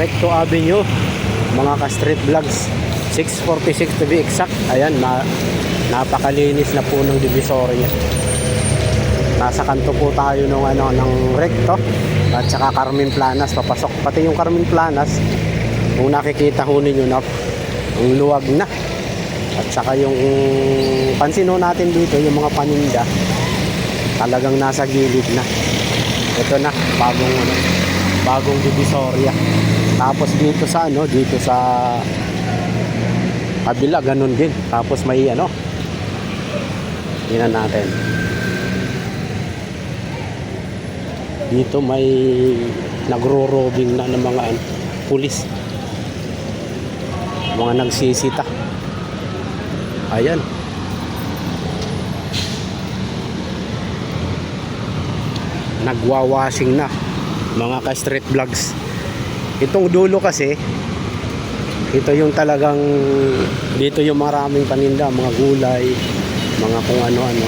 Recto Avenue, mga ka-street vlogs. 646 to be exact. Ayan, na, napakalinis na po ng Divisoria. Nasa kanto po tayo ng ano ng Recto at saka Carmen Planas papasok. Pati yung Carmen Planas, kung nakikita ho ninyo na ang luwag na. At saka yung pansin natin dito yung mga paninda talagang nasa gilid na. Ito na bagong ano, bagong divisoria. Tapos dito sa ano, dito sa kabila ganun din. Tapos may ano, tingnan natin. Dito may nagro-robing na ng mga ano, pulis. Mga nagsisita. Ayan. Nagwawashing na mga ka-street vlogs. Itong dulo kasi ito yung talagang dito yung maraming paninda, mga gulay, mga kung ano-ano.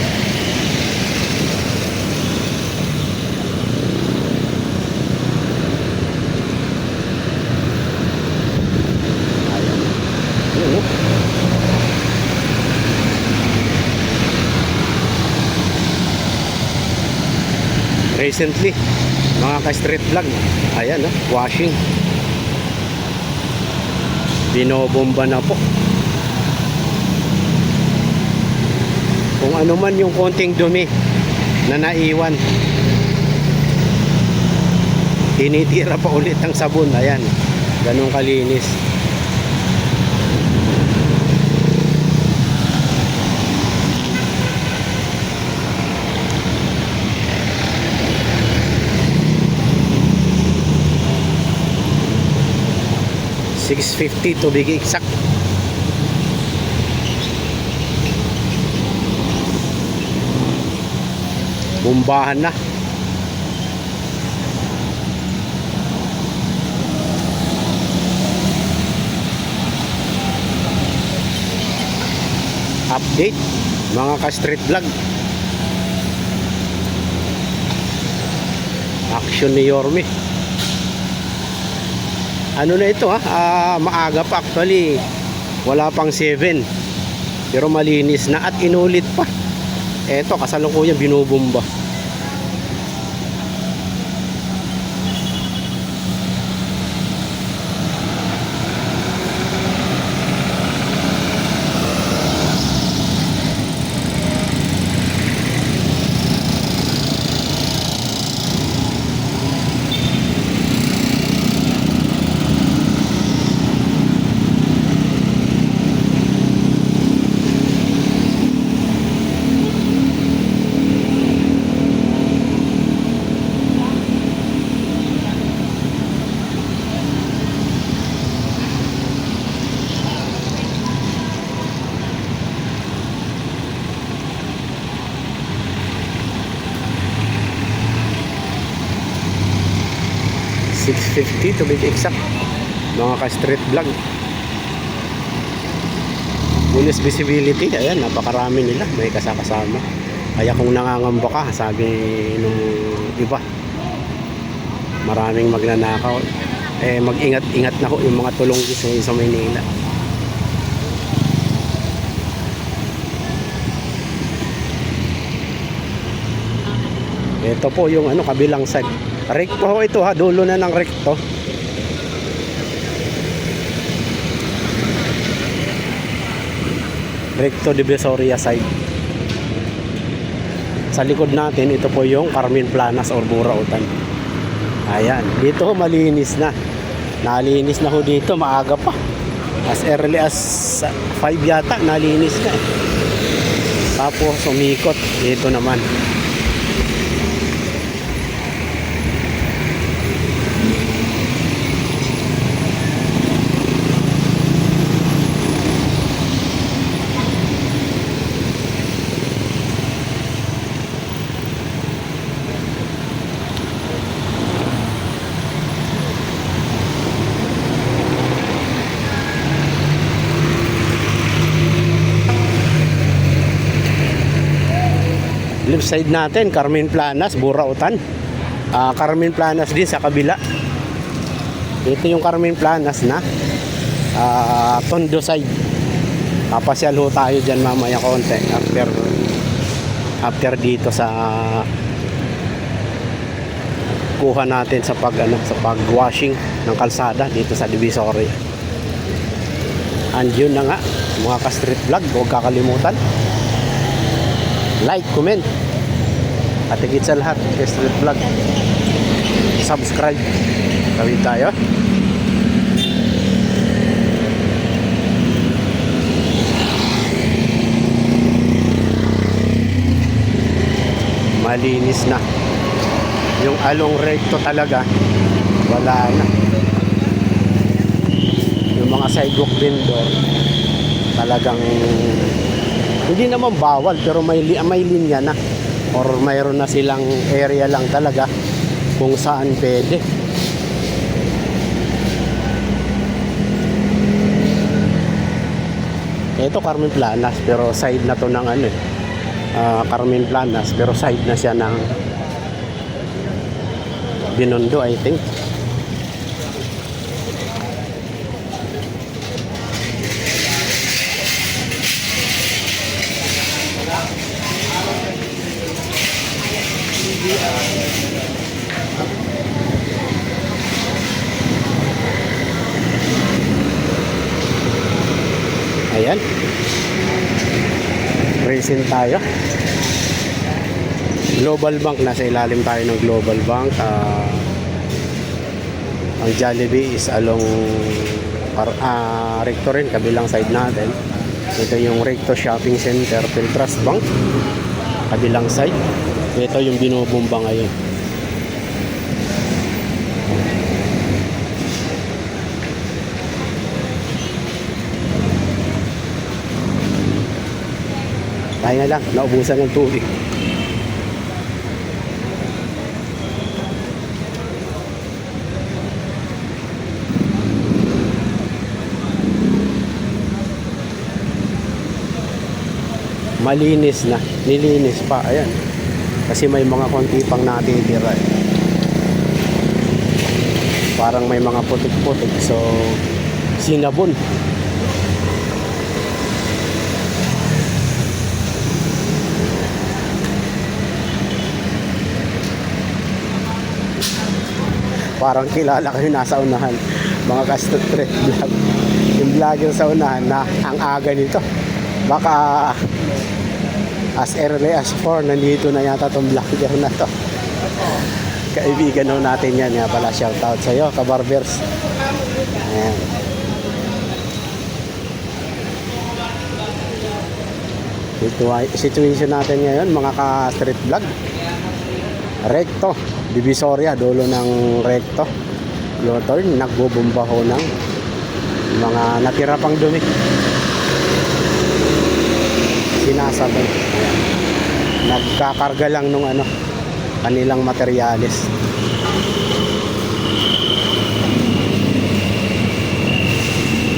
Recently mga ka-street vlog. Ayan oh, washing. Binobomba na po. Kung ano man yung konting dumi na naiwan tinitira pa ulit ang sabon. Ayan ganun kalinis Six fifty to be exact. Bumbahan na. Update mga ka-street vlog. Action ni Yorme. Ano na ito ha? Ah, maaga pa actually. Wala pang 7. Pero malinis na at inulit pa. Eto kasalukuyan binubumba. Six fifty to be exact. Mga ka-street vlog. Bonus visibility, ayan, napakarami nila, may kasakasama. Kaya kung nangangamba ka, sabi nung iba, maraming magnanakaw. Eh, mag-ingat-ingat na ho yung mga ngayon sa Maynila. Ito po yung ano kabilang side. Recto ho ito ha, dulo na ng recto. Recto Divisoria side. Sa likod natin, ito po yung Carmen Planas or Burautan. Ayan, dito malinis na. Nalinis na ho dito, maaga pa. As early as 5 yata, nalinis na. eh. Tapos umikot dito naman. Left side natin Carmen Planas, Burautan ah Carmen Planas din sa kabila Ito yung Carmen Planas na ah, Tondo side. Papasyal ho tayo dyan mamaya konti after after dito sa kuha natin sa pag ano, sa pag-washing ng kalsada dito sa Divisoria. And yun na nga, mga ka-street vlog, huwag kakalimutan. Like, comment. At higit sa lahat, ka-street vlog. Subscribe. Kawin tayo. Malinis na. Yung along recto talaga, wala na. Yung mga sidewalk vendor, talagang hindi naman bawal pero may may linya na or mayroon na silang area lang talaga kung saan pwede. Ito Carmen Planas pero side na to ng ano eh. ah, Carmen Planas pero side na siya ng Binondo I think. Ayan. Racing tayo. Global Bank, nasa ilalim tayo ng Global Bank. Ah, ang Jollibee is along ah, Recto rin, kabilang side natin. Ito yung Recto Shopping Center, Piltras Bank, kabilang side. Ito yung binubumba ngayon. Tayo na lang, naubusan ng tubig. Malinis na, nilinis pa, ayan. Kasi may mga konti pang natitira. eh. Parang may mga putik-putik, so sinabon. parang kilala kayo nasa unahan mga kastot trip vlog yung vlogger sa unahan na ang aga nito baka as early as 4 nandito na yata tong vlogger na to kaibigan ho natin yan nga pala shout out sa iyo kabarbers ayan Situa- situation natin ngayon mga ka street vlog Recto, Divisoria, dulo ng Recto. Lotorn, nagbubumba ho ng mga natira pang dumi. Sinasabay. Nagkakarga lang nung ano, kanilang materyales.